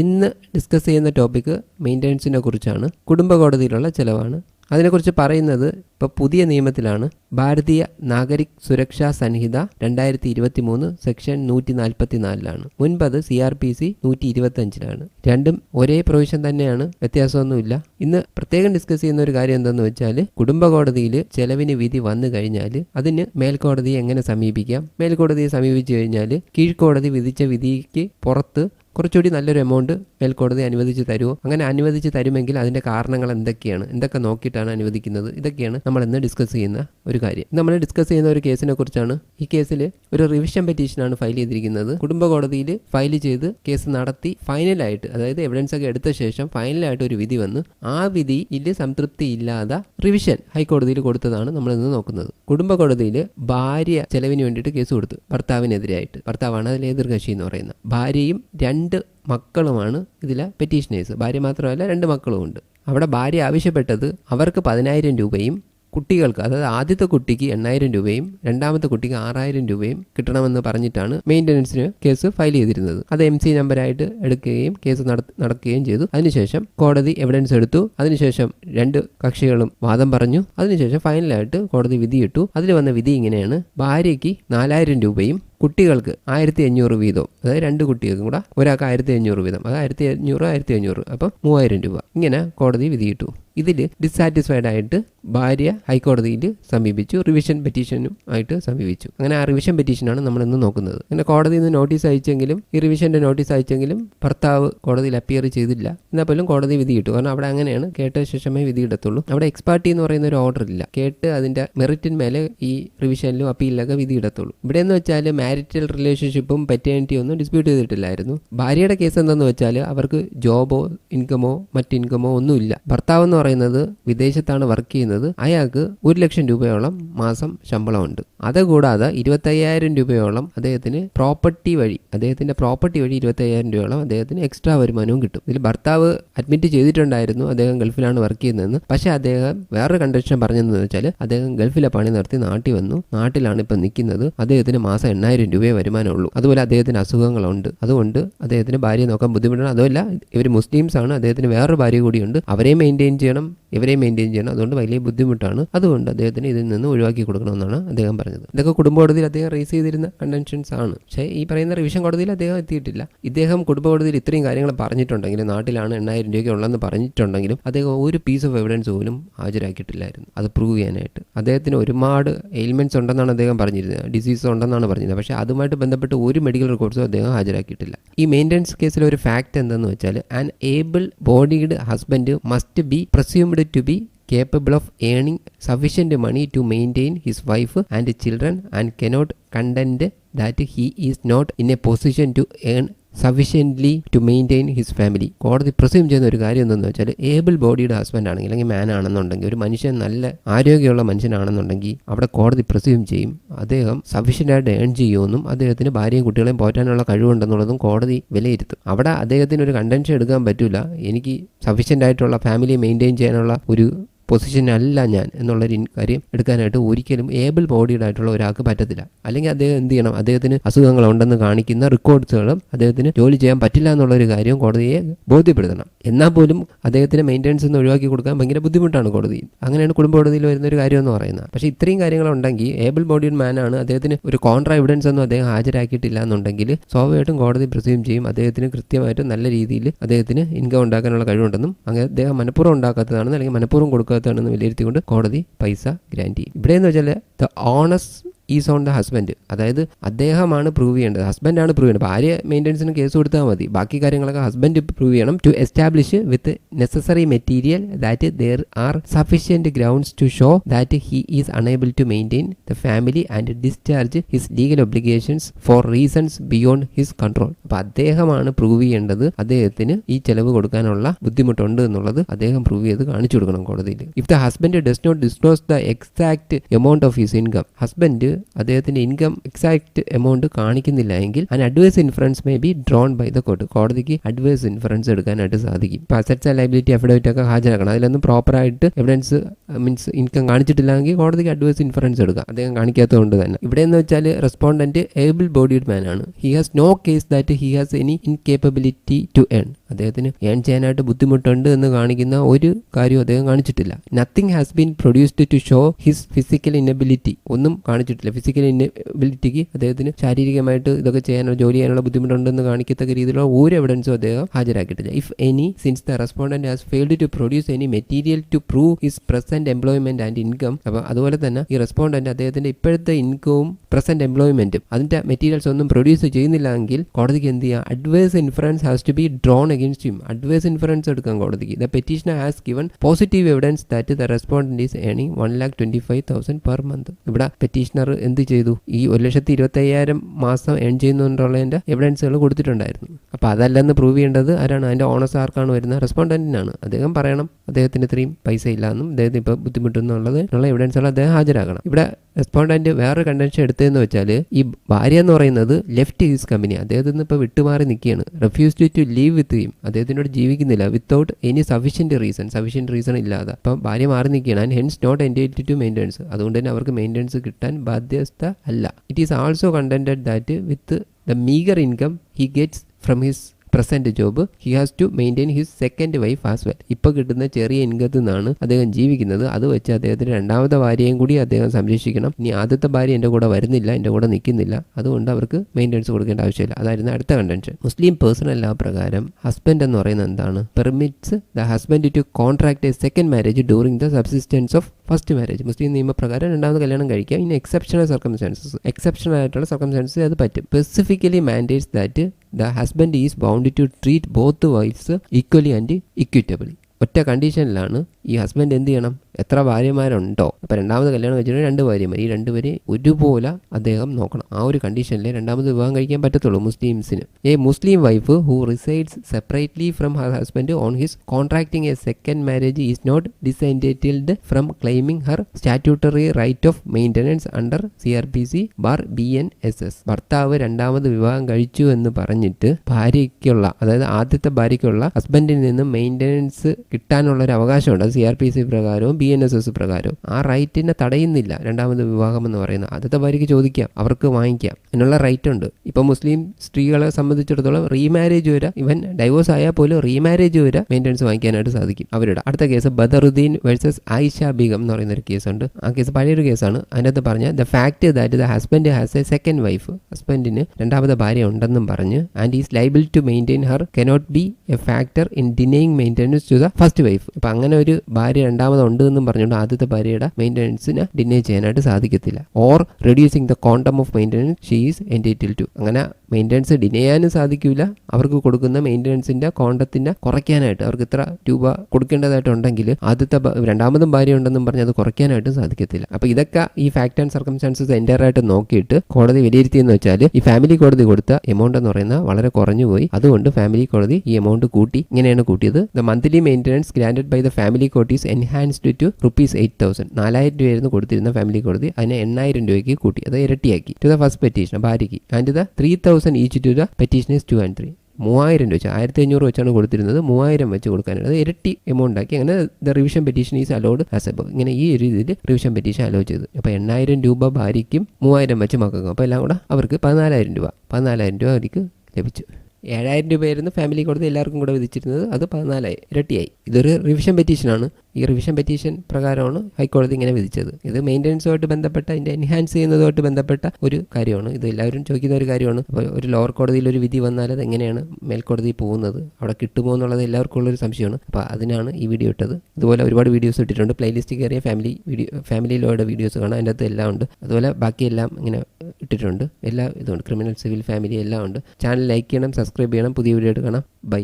ഇന്ന് ഡിസ്കസ് ചെയ്യുന്ന ടോപ്പിക്ക് മെയിന്റനൻസിനെ കുറിച്ചാണ്. കുടുംബ കോടതിയിലുള്ള ചിലവാണ്. അതിനെക്കുറിച്ച് പറയുന്നത് ഇപ്പോൾ പുതിയ നിയമത്തിലാണ് ഭാരതീയ നാഗരിക് സുരക്ഷാ സംഹിത രണ്ടായിരത്തി ഇരുപത്തി മൂന്ന് സെക്ഷൻ നൂറ്റി നാൽപ്പത്തി നാലിലാണ് മുൻപത് സി ആർ പി സി നൂറ്റി ഇരുപത്തി അഞ്ചിലാണ് രണ്ടും ഒരേ പ്രൊവിഷൻ തന്നെയാണ്. വ്യത്യാസമൊന്നുമില്ല. ഇന്ന് പ്രത്യേകം ഡിസ്കസ് ചെയ്യുന്ന ഒരു കാര്യം എന്തെന്ന് വെച്ചാൽ കുടുംബ കോടതിയിൽ ചെലവിന് വിധി വന്നു കഴിഞ്ഞാൽ അതിന് മേൽക്കോടതിയെ എങ്ങനെ സമീപിക്കാം? മേൽക്കോടതിയെ സമീപിച്ചു കഴിഞ്ഞാൽ കീഴ്ക്കോടതി വിധിച്ച വിധിക്ക് പുറത്ത് കുറച്ചുകൂടി നല്ലൊരു എമൗണ്ട് മേൽക്കോടതി അനുവദിച്ച് തരുമോ അങ്ങനെ അനുവദിച്ച് തരുമെങ്കിൽ അതിന്റെ കാരണങ്ങൾ എന്തൊക്കെയാണ്? എന്തൊക്കെ നോക്കിയിട്ടാണ് അനുവദിക്കുന്നത്? ഇതൊക്കെയാണ് നമ്മൾ ഇന്ന് ഡിസ്കസ് ചെയ്യുന്ന ഒരു കാര്യം. നമ്മൾ ഡിസ്കസ് ചെയ്യുന്ന ഒരു കേസിനെ കുറിച്ചാണ് ഈ കേസിൽ ഒരു റിവിഷൻ പെറ്റീഷനാണ് ഫയൽ ചെയ്തിരിക്കുന്നത്. കുടുംബ കോടതിയിൽ ഫയൽ ചെയ്ത് കേസ് നടത്തി ഫൈനലായിട്ട് അതായത് എവിഡൻസ് ഒക്കെ എടുത്ത ശേഷം ഫൈനലായിട്ട് ഒരു വിധി വന്ന് ആ വിധിയിൽ സംതൃപ്തി ഇല്ലാതെ റിവിഷൻ ഹൈക്കോടതിയിൽ കൊടുത്തതാണ് നമ്മൾ ഇന്ന് നോക്കുന്നത്. കുടുംബ കോടതിയിൽ ഭാര്യ ചെലവിന് വേണ്ടിയിട്ട് കേസ് കൊടുത്തു ഭർത്താവിനെതിരായിട്ട്. ഭർത്താവാണ് അതിൽ എതിർകക്ഷി എന്ന് പറയുന്നത്. ഭാര്യയും രണ്ട് മക്കളുമാണ് ഇതിലെ പെറ്റീഷനേഴ്സ് ഭാര്യ മാത്രമല്ല രണ്ട് മക്കളും ഉണ്ട് അവിടെ ഭാര്യ ആവശ്യപ്പെട്ടത് അവർക്ക് പതിനായിരം രൂപയും കുട്ടികൾക്ക് അതായത് ആദ്യത്തെ കുട്ടിക്ക് എണ്ണായിരം രൂപയും രണ്ടാമത്തെ കുട്ടിക്ക് ആറായിരം രൂപയും കിട്ടണമെന്ന് പറഞ്ഞിട്ടാണ് മെയിന്റനൻസിന് കേസ് ഫയൽ ചെയ്തിരുന്നത്. അത് എം സി നമ്പറായിട്ട് എടുക്കുകയും കേസ് നടക്കുകയും ചെയ്തു. അതിനുശേഷം കോടതി എവിഡൻസ് എടുത്തു. അതിനുശേഷം രണ്ട് കക്ഷികളും വാദം പറഞ്ഞു. അതിനുശേഷം ഫൈനലായിട്ട് കോടതി വിധിയിട്ടു. അതിൽ വന്ന വിധി ഇങ്ങനെയാണ്. ഭാര്യയ്ക്ക് നാലായിരം രൂപയും കുട്ടികൾക്ക് ആയിരത്തി അഞ്ഞൂറ് വീതവും അതായത് രണ്ട് കുട്ടികൾക്കും കൂടെ ഒരാൾക്ക് ആയിരത്തി അഞ്ഞൂറ് വീതം. അത് ആയിരത്തി അഞ്ഞൂറ് ആയിരത്തി അഞ്ഞൂറ് അപ്പം മൂവായിരം രൂപ. ഇങ്ങനെ കോടതി വിധിയിട്ടു. ഇതിൽ ഡിസാറ്റിസ്ഫൈഡ് ആയിട്ട് ഭാര്യ ഹൈക്കോടതിയിൽ സമീപിച്ചു റിവിഷൻ പെറ്റീഷനും ആയിട്ട് സമീപിച്ചു. അങ്ങനെ ആ റിവിഷൻ പെറ്റീഷനാണ് നമ്മൾ ഇന്ന് നോക്കുന്നത്. അങ്ങനെ കോടതിയിൽ നിന്ന് നോട്ടീസ് അയച്ചെങ്കിലും ഈ റിവിഷന്റെ നോട്ടീസ് അയച്ചെങ്കിലും ഭർത്താവ് കോടതിയിൽ അപ്പിയർ ചെയ്തില്ല. എന്നാൽ പോലും കോടതി വിധി കിട്ടും. കാരണം അവിടെ അങ്ങനെയാണ് കേട്ട ശേഷമേ വിധി ഇടത്തുള്ളൂ അവിടെ എക്സ്പാർട്ടി എന്ന് പറയുന്ന ഒരു ഓർഡർ ഇല്ല. കേട്ട് അതിന്റെ മെറിറ്റിന്മേലെ ഈ റിവിഷനിലും അപ്പീലിലൊക്കെ വിധി ഇടത്തുള്ളൂ ഇവിടെ എന്ന് വെച്ചാൽ മാരിറ്റൽ റിലേഷൻഷിപ്പും പെറ്റേണിറ്റി ഒന്നും ഡിസ്പ്യൂട്ട് ചെയ്തിട്ടില്ലായിരുന്നു. ഭാര്യയുടെ കേസ് എന്താണെന്ന് വെച്ചാൽ അവർക്ക് ജോബോ ഇൻകമോ മറ്റ് ഇൻകമോ ഒന്നുമില്ല. ഭർത്താവ് എന്ന് പറയുന്നത് വിദേശത്താണ് വർക്ക് ചെയ്യുന്നത്. അയാൾക്ക് ഒരു ലക്ഷം രൂപയോളം മാസം ശമ്പളമുണ്ട്. അതുകൂടാതെ ഇരുപത്തയ്യായിരം രൂപയോളം അദ്ദേഹത്തിന് പ്രോപ്പർട്ടി വഴി അദ്ദേഹത്തിന്റെ പ്രോപ്പർട്ടി വഴി ഇരുപത്തയ്യായിരം രൂപയോളം അദ്ദേഹത്തിന് എക്സ്ട്രാ വരുമാനവും കിട്ടും. ഇതിൽ ഭർത്താവ് അഡ്മിറ്റ് ചെയ്തിട്ടുണ്ടായിരുന്നു അദ്ദേഹം ഗൾഫിലാണ് വർക്ക് ചെയ്യുന്നതെന്ന്. പക്ഷേ അദ്ദേഹം വേറൊരു കണ്ടീഷൻ പറഞ്ഞതെന്ന് വെച്ചാൽ അദ്ദേഹം ഗൾഫിലെ പണി നടത്തി നാട്ടിൽ വന്നു. നാട്ടിലാണ് ഇപ്പം നിൽക്കുന്നത്. അദ്ദേഹത്തിന് മാസം എണ്ണായിരം രൂപയെ വരുമാനമുള്ളൂ. അതുപോലെ അദ്ദേഹത്തിന് അസുഖങ്ങളുണ്ട്. അതുകൊണ്ട് അദ്ദേഹത്തിന് ഭാര്യയെ നോക്കാൻ ബുദ്ധിമുട്ടാണ്. അതുമല്ല ഇവർ മുസ്ലിംസ് ആണ്. അദ്ദേഹത്തിന് വേറൊരു ഭാര്യ കൂടിയുണ്ട്. അവരെ മെയിന്റെയിൻ ചെയ്യണം ഇവരെ മെയിന്റെയിൻ ചെയ്യണം. അതുകൊണ്ട് വലിയ ബുദ്ധിമുട്ടാണ്. അതുകൊണ്ട് അദ്ദേഹത്തിന് ഇതിൽ നിന്ന് ഒഴിവാക്കി കൊടുക്കണമെന്നാണ് അദ്ദേഹം പറഞ്ഞത്. ഇതൊക്കെ കുടുംബ കോടതിയിൽ അദ്ദേഹം റേസ് ചെയ്തിരുന്ന കണ്ടൻഷൻസ് ആണ്. പക്ഷേ ഈ പറയുന്ന റിവിഷൻ കോടതിയിൽ അദ്ദേഹം എത്തിയിട്ടില്ല. ഇദ്ദേഹം കുടുംബ കോടതിയിൽ ഇത്രയും കാര്യങ്ങൾ പറഞ്ഞിട്ടുണ്ടെങ്കിലും നാട്ടിലാണ് എണ്ണായിരം രൂപയ്ക്ക് ഉള്ളതെന്ന് പറഞ്ഞിട്ടുണ്ടെങ്കിലും അദ്ദേഹം ഒരു പീസ് ഓഫ് എവിഡൻസ് പോലും ഹാജരാക്കിയിട്ടില്ലായിരുന്നു. അത് പ്രൂവ് ചെയ്യാനായിട്ട്. അദ്ദേഹത്തിന് ഒരുപാട് എയിൽമെന്റ്സ് ഉണ്ടെന്നാണ് അദ്ദേഹം പറഞ്ഞിരുന്നത്. ഡിസീസ് ഉണ്ടെന്നാണ് പറഞ്ഞത് പക്ഷേ അതുമായിട്ട് ബന്ധപ്പെട്ട് ഒരു മെഡിക്കൽ റെക്കോർഡ്സും അദ്ദേഹം ഹാജരാക്കിയിട്ടില്ല. ഈ മെയിന്റെനൻസ് കേസിലെ ഒരു ഫാക്ട് എന്തെന്ന് വെച്ചാൽ an able bodied husband must be presumed to be capable of earning sufficient money to maintain his wife and children and cannot contend that he is not in a position to earn sufficiently to maintain his family കോടതി presume ചെയ്യുന്ന ഒരു കാര്യം എന്തെന്ന് വെച്ചാൽ able ബോഡിയുടെ husband ആണെങ്കിൽ അല്ലെങ്കിൽ മാൻ ആണെന്നുണ്ടെങ്കിൽ ഒരു മനുഷ്യൻ നല്ല ആരോഗ്യമുള്ള മനുഷ്യനാണെന്നുണ്ടെങ്കിൽ അവിടെ കോടതി പ്രസ്യൂം ചെയ്യും. അദ്ദേഹം സഫീഷ്യന്റായിട്ട് ഏൺ ചെയ്യുമെന്നും അദ്ദേഹത്തിന് ഭാര്യയും കുട്ടികളെയും പോറ്റാനുള്ള കഴിവുണ്ടെന്നുള്ളതും കോടതി വിലയിരുത്തും. അവിടെ അദ്ദേഹത്തിന് ഒരു കണ്ടൻഷൻ എടുക്കാൻ പറ്റില്ല എനിക്ക് സഫീഷ്യന്റ് ആയിട്ടുള്ള ഫാമിലി മെയിന്റെയിൻ ചെയ്യാനുള്ള ഒരു പൊസിഷനല്ല ഞാൻ എന്നുള്ളൊരു കാര്യം എടുക്കാനായിട്ട് ഒരിക്കലും ഏബിൾ ബോഡീഡ് ആയിട്ടുള്ള ഒരാൾക്ക് പറ്റത്തില്ല. അല്ലെങ്കിൽ അദ്ദേഹം എന്ത് ചെയ്യണം? അദ്ദേഹത്തിന് അസുഖങ്ങളുണ്ടെന്ന് കാണിക്കുന്ന റെക്കോർഡ്സുകളും അദ്ദേഹത്തിന് ജോലി ചെയ്യാൻ പറ്റില്ല എന്നുള്ളൊരു കാര്യം കോടതിയെ ബോധ്യപ്പെടുത്തണം. എന്നാൽ പോലും അദ്ദേഹത്തിന് മെയിന്റനൻസ് ഒന്ന് ഒഴിവാക്കി കൊടുക്കാൻ ഭയങ്കര ബുദ്ധിമുട്ടാണ് കോടതി. അങ്ങനെയാണ് കുടുംബ കോടതിയിൽ വരുന്ന ഒരു കാര്യം എന്ന് പറയുന്നത്. പക്ഷേ ഇത്രയും കാര്യങ്ങളുണ്ടെങ്കിൽ ഏബിൾ ബോഡീഡ് മാനാണ് അദ്ദേഹത്തിന് ഒരു കോൺട്രാ എവിഡൻസ് ഒന്നും അദ്ദേഹം ഹാജരാക്കിയിട്ടില്ല എന്നുണ്ടെങ്കിൽ സ്വാഭാവികമായിട്ടും കോടതി പ്രസ്യൂം ചെയ്യും. അദ്ദേഹത്തിന് കൃത്യമായിട്ടും നല്ല രീതിയിൽ അദ്ദേഹത്തിന് ഇൻകം ഉണ്ടാക്കാനുള്ള കഴിവുണ്ടെന്നും അങ്ങനെ അദ്ദേഹം മനഃപൂർവം ഉണ്ടാക്കാത്തതാണെന്ന് അല്ലെങ്കിൽ മനഃപൂർവം കൊടുക്കുക ഭാഗത്താണെന്ന് വിലയിരുത്തിക്കൊണ്ട് കോടതി പൈസ ഗ്രാൻഡ് ചെയ്യും. ഇവിടെ എന്ന് വെച്ചാൽ the onus is on the husband അതായത് അദ്ദേഹമാണ് പ്രൂവ് ചെയ്യേണ്ടത്. ഹസ്ബൻഡാണ് പ്രൂവ് ചെയ്യേണ്ടത്. ഭാര്യ മെയിന്റനൻസിന് കേസ് കൊടുത്താൽ മതി. ബാക്കി കാര്യങ്ങളൊക്കെ ഹസ്ബൻഡ് പ്രൂവ് ചെയ്യണം. To establish with necessary material that there are sufficient grounds to show that he is unable to maintain the family and discharge his legal obligations for reasons beyond his control അപ്പോൾ അദ്ദേഹമാണ് prove ചെയ്യേണ്ടത്. അദ്ദേഹത്തിന് ഈ ചെലവ് കൊടുക്കാനുള്ള ബുദ്ധിമുട്ടുണ്ട് എന്നുള്ളത് അദ്ദേഹം പ്രൂവ് ചെയ്ത് കാണിച്ചു കൊടുക്കണം കോടതിയിൽ. If the husband does not disclose the exact amount of his income husband അദ്ദേഹത്തിന്റെ ഇൻകം എക്സാക്ട് എമൗണ്ട് കാണിക്കുന്നില്ല എങ്കിൽ അതിന് adverse inference may be drawn by the court കോടതിക്ക് അഡ്വേഴ്സ് ഇൻഫറൻസ് എടുക്കാനായിട്ട് സാധിക്കും. ഇപ്പോൾ അസറ്റ്സ് ലൈബിലിറ്റി അഫിഡവിറ്റ് ഒക്കെ ഹാജരാക്കണം. അതിലൊന്നും പ്രോപ്പറായിട്ട് എവിഡൻസ് മീൻസ് ഇൻകം കാണിച്ചിട്ടില്ലെങ്കിൽ കോടതിക്ക് അഡ്വേഴ്സ് ഇൻഫറൻസ് എടുക്കാം. അദ്ദേഹം കാണിക്കാത്തതുകൊണ്ട് തന്നെ. ഇവിടെ എന്ന് വെച്ചാൽ റെസ്പോണ്ടന്റ് ഏബിൾ ബോഡിഡ് മാൻ ആണ്. He has no case that he has any incapability to earn അദ്ദേഹത്തിന് ഏൺ ചെയ്യാനായിട്ട് ബുദ്ധിമുട്ടുണ്ട് എന്ന് കാണിക്കുന്ന ഒരു കാര്യവും അദ്ദേഹം കാണിച്ചിട്ടില്ല. Nothing has been produced to show his physical inability ഒന്നും കാണിച്ചിട്ടില്ല. ഫിസിക്കൽ ഇന്നബിലിറ്റിക്ക് അദ്ദേഹത്തിന് ശാരീരികമായിട്ട് ഇതൊക്കെ ചെയ്യാനോ ജോലി ചെയ്യാനുള്ള ബുദ്ധിമുട്ടുണ്ടെന്ന് കാണിക്കത്തക്ക രീതിയിലുള്ള ഒരു എവിഡൻസും അദ്ദേഹം ഹാജരാക്കിയിട്ടില്ല. If any since the respondent has failed to produce any material to prove his present employment and income അപ്പോൾ അതുപോലെ തന്നെ ഈ റെസ്പോണ്ടന്റ് അദ്ദേഹത്തിന്റെ ഇപ്പോഴത്തെ ഇൻകവും പ്രസന്റ് എംപ്ലോയ്മെന്റും അതിന്റെ മെറ്റീരിയൽസ് ഒന്നും പ്രൊഡ്യൂസ് ചെയ്യുന്നില്ലെങ്കിൽ കോടതിക്ക് എന്ത് ചെയ്യാം? Adverse inference has to be drawn against him adverse inference എടുക്കാൻ കോടതിക്ക്. The petitioner has given positive evidence that the respondent is earning one lakh twenty five thousand per month ഇവിടെ petitioner എന്ത് ചെയ്തു? ഈ ഒരു ലക്ഷത്തി ഇരുപത്തി അയ്യായിരം മാസം ഏൺ ചെയ്യുന്നുണ്ടുള്ളതിന്റെ എവിഡൻസുകൾ കൊടുത്തിട്ടുണ്ടായിരുന്നു. അപ്പോൾ അതല്ലെന്ന് പ്രൂവ് ചെയ്യേണ്ടത് ആരാണ്? അതിന്റെ ഓണസ് ആർക്കാണ് വരുന്നത്? റെസ്പോണ്ടന്റിനാണ് അദ്ദേഹം പറയണം അദ്ദേഹത്തിന് ഇത്രയും പൈസ ഇല്ലാന്നും അദ്ദേഹത്തിന് ഇപ്പോൾ ബുദ്ധിമുട്ടെന്നുള്ളത് ഉള്ള എവിഡൻസുകൾ അദ്ദേഹം ഹാജരാക്കണം. ഇവിടെ റെസ്പോണ്ടന്റ് വേറൊരു കണ്ടൻഷൻ എടുത്തതെന്ന് വെച്ചാൽ ഈ ഭാര്യ എന്ന് പറയുന്നത് ലെഫ്റ്റ് ഹീസ് കമ്പനി അദ്ദേഹത്തിൽ നിന്ന് ഇപ്പോൾ വിട്ടുമാറി നിൽക്കുകയാണ്. Refuse to to live with him അദ്ദേഹത്തിനോട് ജീവിക്കുന്നില്ല. Without any sufficient reason sufficient reason ഇല്ലാതെ. അപ്പം ഭാര്യ മാറി നിൽക്കുകയാണ്. And hence not entitled to maintenance അതുകൊണ്ട് തന്നെ അവർക്ക് മെയിന്റെനൻസ് കിട്ടാൻ ബാധ്യസ്ഥ അല്ല. It is also contended that with the meagre income he gets from his present job he has to maintain his second wife as well ഇപ്പോൾ കിട്ടുന്ന ചെറിയ ഇൻകത്തിൽ നിന്നാണ് അദ്ദേഹം ജീവിക്കുന്നത്. അത് വെച്ച് അദ്ദേഹത്തിന് രണ്ടാമത്തെ ഭാര്യയും കൂടി അദ്ദേഹം സംരക്ഷിക്കണം. ഇനി ആദ്യത്തെ ഭാര്യ എന്റെ കൂടെ വരുന്നില്ല എന്റെ കൂടെ നിൽക്കുന്നില്ല. അതുകൊണ്ട് അവർക്ക് മെയിന്റെനൻസ് കൊടുക്കേണ്ട ആവശ്യമില്ല. അതായിരുന്നു അടുത്ത കണ്ടൻഷൻ മുസ്ലിം പേഴ്സണൽ ലാ പ്രകാരം ഹസ്ബൻഡ് എന്ന് പറയുന്നത് എന്താണ്? Permits the husband to contract a second marriage during the subsistence of first marriage Muslim നിയമപ്രകാരം രണ്ടാമത് കല്യാണം കഴിക്കാം ഇനി എക്സെപ്ഷണൽ സർക്കംസ്റ്റാൻസസ് എക്സെപ്ഷണൽ ആയിട്ടുള്ള സർക്കംസ്റ്റാൻസസ് അത് പറ്റും. Specifically mandates that the husband is bound to treat both wives equally and equitably ഒറ്റ കണ്ടീഷനിലാണ് ഈ ഹസ്ബൻഡ് എന്ത് ചെയ്യണം? എത്ര ഭാര്യമാരുണ്ടോ? അപ്പോൾ രണ്ടാമത് കല്യാണം കഴിച്ചിട്ട് രണ്ട് ഭാര്യമാർ ഈ രണ്ടുപേരെ ഒരുപോലെ അദ്ദേഹം നോക്കണം. ആ ഒരു കണ്ടീഷനിൽ രണ്ടാമത് വിവാഹം കഴിക്കാൻ പറ്റത്തുള്ളൂ മുസ്ലിംസിന്. A Muslim wife who resides separately from her husband on his contracting a second marriage is not disentitled from claiming her statutory right of maintenance under C R P C bar B N S S ഭർത്താവ് രണ്ടാമത് വിവാഹം കഴിച്ചു എന്ന് പറഞ്ഞിട്ട് ഭാര്യയ്ക്കുള്ള അതായത് ആദ്യത്തെ ഭാര്യയ്ക്കുള്ള ഹസ്ബൻഡിൽ നിന്നും maintenance കിട്ടാനുള്ള ഒരു അവകാശമുണ്ട് സി ആർ പി സി പ്രകാരവും ബി എൻ എസ് എസ് പ്രകാരവും ആ റൈറ്റിനെ തടയുന്നില്ല. രണ്ടാമത് വിവാഹം എന്ന് പറയുന്നത് ആദ്യത്തെ ഭാര്യയ്ക്ക് ചോദിക്കാം. അവർക്ക് വാങ്ങിക്കാം. എന്നുള്ള റൈറ്റ് ഉണ്ട്. ഇപ്പൊ മുസ്ലിം സ്ത്രീകളെ സംബന്ധിച്ചിടത്തോളം റീമാരേജ് വരെ ഇവൻ ഡൈവോഴ്സ് ആയാൽ പോലും റീമാരേജ് വരെ മെയിന്റനൻസ് വാങ്ങിക്കാനായിട്ട് സാധിക്കും. അവരുടെ അടുത്ത കേസ് ബദറുദ്ദീൻ വേഴ്സസ് ആയിഷ ബീഗം എന്ന് പറയുന്ന ഒരു കേസുണ്ട് ആ കേസ് പഴയൊരു കേസാണ് അതിനകത്ത് പറഞ്ഞ the fact that the husband has a second wife ഹസ്ബൻഡിന് രണ്ടാമത്തെ ഭാര്യ ഉണ്ടെന്നും പറഞ്ഞ് and is liable to maintain her cannot be a factor in denying maintenance to the first wife അപ്പം അങ്ങനെ ഒരു ഭാര്യ രണ്ടാമത് ഉണ്ട് എന്നും പറഞ്ഞുകൊണ്ട് ആദ്യത്തെ ഭാര്യയുടെ മെയിന്റനൻസിന് ഡിനേ ചെയ്യാനായിട്ട് സാധിക്കത്തില്ല. Or reducing the quantum of maintenance she's entitle to അങ്ങനെ മെയിന്റനൻസ് ഡിനേ ചെയ്യാനും സാധിക്കില്ല അവർക്ക് കൊടുക്കുന്ന മെയിന്റനൻസിന്റെ കോണ്ടത്തിന്റെ കുറയ്ക്കാനായിട്ട് അവർക്ക് ഇത്ര രൂപ കൊടുക്കേണ്ടതായിട്ടുണ്ടെങ്കിൽ ആദ്യത്തെ രണ്ടാമതും ഭാര്യ ഉണ്ടെന്നും പറഞ്ഞ് അത് കുറയ്ക്കാനായിട്ടും സാധിക്കത്തില്ല. അപ്പോൾ ഇതൊക്കെ ഈ ഫാക്ട് ആൻഡ് സർക്കംസ്റ്റാൻസസ് എന്റയർ ആയിട്ട് നോക്കിയിട്ട് കോടതി വിലയിരുത്തിയെന്ന് വെച്ചാൽ ഈ ഫാമിലി കോടതി കൊടുത്ത എമൗണ്ട് എന്ന് പറയുന്നത് വളരെ കുറഞ്ഞു പോയി. അതുകൊണ്ട് ഫാമിലി കോടതി ഈ എമൗണ്ട് കൂട്ടി. ഇങ്ങനെയാണ് കൂട്ടിയത്. The monthly maintenance granted by the family court is enhanced to rupees eight thousand നാലായിരം രൂപയായിരുന്നു കൊടുത്തിരുന്ന ഫാമിലി കോടതി. അതിനെ എണ്ണായിരം രൂപയ്ക്ക് കൂട്ടി. അത് ഇരട്ടിയാക്കി. ടു ദ ഫസ്റ്റ് പെറ്റീഷൻ ഭാര്യയ്ക്ക് and the three thousand each to the petitioners two and three മൂവായിരം രൂപ വെച്ച് ആയിരത്തി അഞ്ഞൂറ് വെച്ചാണ് കൊടുത്തിരുന്നത്. മൂവായിരം വെച്ച് കൊടുക്കാനാണ്. അത് ഇരട്ടി എമൗണ്ട് ആക്കി. അങ്ങനെ the revision petition is allowed as ഇങ്ങനെ ഈ ഒരു രീതിയിൽ റിവിഷൻ പെറ്റീഷൻ അലോ ചെയ്തു. അപ്പോൾ എണ്ണായിരം രൂപ ഭാര്യയ്ക്കും മൂവായിരം വെച്ച് മക്കൾക്കും. അപ്പോൾ എല്ലാം കൂടെ അവർക്ക് പതിനാലായിരം രൂപ. പതിനാലായിരം രൂപ അവർക്ക് ലഭിച്ചു. ഏഴായിരം രൂപയായിരുന്നു ഫാമിലി കൊടുത്ത് എല്ലാവർക്കും കൂടെ വിധിച്ചിരുന്നത്. അത് പതിനാലായി ഇരട്ടിയായി. ഇതൊരു റിവിഷൻ പെറ്റീഷനാണ് ഈ റിവിഷൻ പെറ്റീഷൻ പ്രകാരമാണ് ഹൈക്കോടതി ഇങ്ങനെ വിധിച്ചത്. ഇത് മെയിന്റനൻസുമായിട്ട് ബന്ധപ്പെട്ട അതിന്റെ എൻഹാൻസ് ചെയ്യുന്നതുമായിട്ട് ബന്ധപ്പെട്ട ഒരു കാര്യമാണ്. ഇത് എല്ലാവരും ചോദിക്കുന്ന ഒരു കാര്യമാണ്. അപ്പോൾ ഒരു ലോവർ കോടതിയിൽ ഒരു വിധി വന്നാൽ അത് എങ്ങനെയാണ് മേൽക്കോടതി പോകുന്നത്? അവിടെ കിട്ടുമോ എന്നുള്ളത് എല്ലാവർക്കും ഉള്ളൊരു സംശയമാണ്. അപ്പോൾ അതിനാണ് ഈ വീഡിയോ ഇട്ടത്. ഇതുപോലെ ഒരുപാട് വീഡിയോസ് ഇട്ടിട്ടുണ്ട്. പ്ലേലിസ്റ്റ് കയറിയ ഫാമിലി വീഡിയോ ഫാമിലി ലോയുടെ വീഡിയോസ് കാണാം. അതിന്റെ അകത്ത് എല്ലാം ഉണ്ട്. അതുപോലെ ബാക്കിയെല്ലാം ഇങ്ങനെ ഇട്ടിട്ടുണ്ട്. എല്ലാ ഇതുണ്ട്. ക്രിമിനൽ സിവിൽ ഫാമിലി എല്ലാം ഉണ്ട്. ചാനൽ ലൈക്ക് ചെയ്യണം സബ്സ്ക്രൈബ് ചെയ്യണം. പുതിയ വീഡിയോ എടുക്കണം കാണാം. ബൈ.